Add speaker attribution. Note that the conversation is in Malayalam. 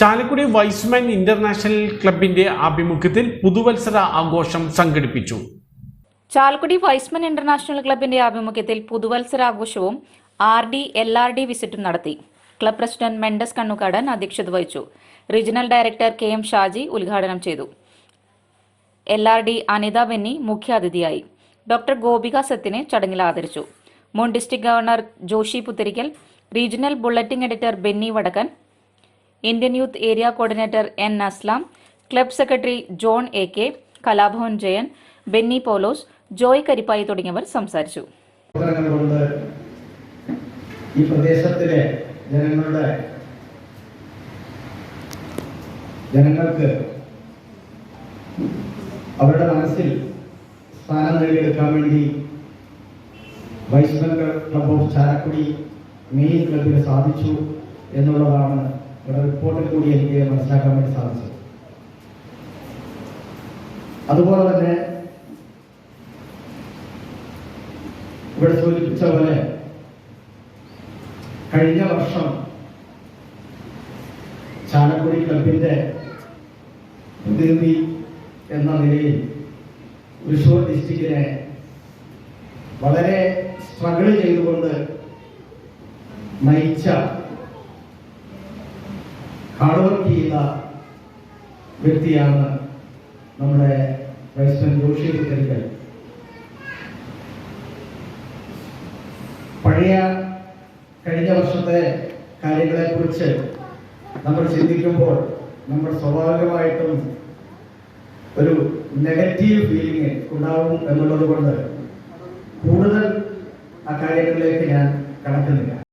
Speaker 1: ചാലക്കുടി വൈസ്മാൻ ഇന്റർനാഷണൽ ക്ലബിന്റെ ആഭിമുഖ്യത്തിൽ പുതുവത്സര ആഘോഷം സംഘടിപ്പിച്ചു.
Speaker 2: ചാലക്കുടി വൈസ്മൻ ഇന്റർനാഷണൽ ക്ലബിന്റെ ആഭിമുഖ്യത്തിൽ പുതുവത്സരാഘോഷവും R D L R D വിസിറ്റും നടത്തി. ക്ലബ് പ്രസിഡന്റ് മെൻഡസ് കണ്ണുകാടൻ അധ്യക്ഷത വഹിച്ചു. Regional director K M Shaji ഉദ്ഘാടനം ചെയ്തു. L R D Anitha Benny മുഖ്യാതിഥിയായി. ഡോക്ടർ ഗോപിക സത്തിനെ ചടങ്ങിൽ ആദരിച്ചു. മുൻ district governor Joshi Puthirikkal regional bulletin editor Benny Vadakkan Indian youth area coordinator N Aslam club secretary John A K Kalabhavan Jayan Benny Poulose Joy Karippayi തുടങ്ങിയവർ സംസാരിച്ചു.
Speaker 3: ഈ പ്രദേശത്തിലെ ജനങ്ങളുടെ ജനങ്ങൾക്ക് അവരുടെ മനസ്സിൽ സ്ഥാനം നേടിയെടുക്കാൻ വേണ്ടി Y's club of Chalakudy main ക്ലബിന് സാധിച്ചു എന്നുള്ളതാണ് ഇവിടെ റിപ്പോർട്ടിൽ കൂടി എനിക്ക് മനസ്സിലാക്കാൻ വേണ്ടി സാധിച്ചു. അതുപോലെ തന്നെ ഇവിടെ സൂചിപ്പിച്ച പോലെ കഴിഞ്ഞ വർഷം ചാലക്കുടി ക്ലബിന്റെ പ്രതിനിധി എന്ന നിലയിൽ തൃശൂർ ഡിസ്ട്രിക്റ്റിനെ വളരെ സ്ട്രഗിൾ ചെയ്തുകൊണ്ട് നയിച്ച ഹാർഡ് വർക്ക് ചെയ്ത വ്യക്തിയാണ് നമ്മുടെ പ്രസിഡന്റ് ജോഷി കരിക്കൽ പഴയ കഴിഞ്ഞ വർഷത്തെ കാര്യങ്ങളെ കുറിച്ച് നമ്മൾ ചിന്തിക്കുമ്പോൾ നമ്മൾ സ്വാഭാവികമായിട്ടും ഒരു നെഗറ്റീവ് ഫീലിംഗ് ഉണ്ടാവും എന്നുള്ളത് കൊണ്ട് കൂടുതൽ ആ കാര്യങ്ങളിലേക്ക് ഞാൻ കടക്കുന്നില്ല.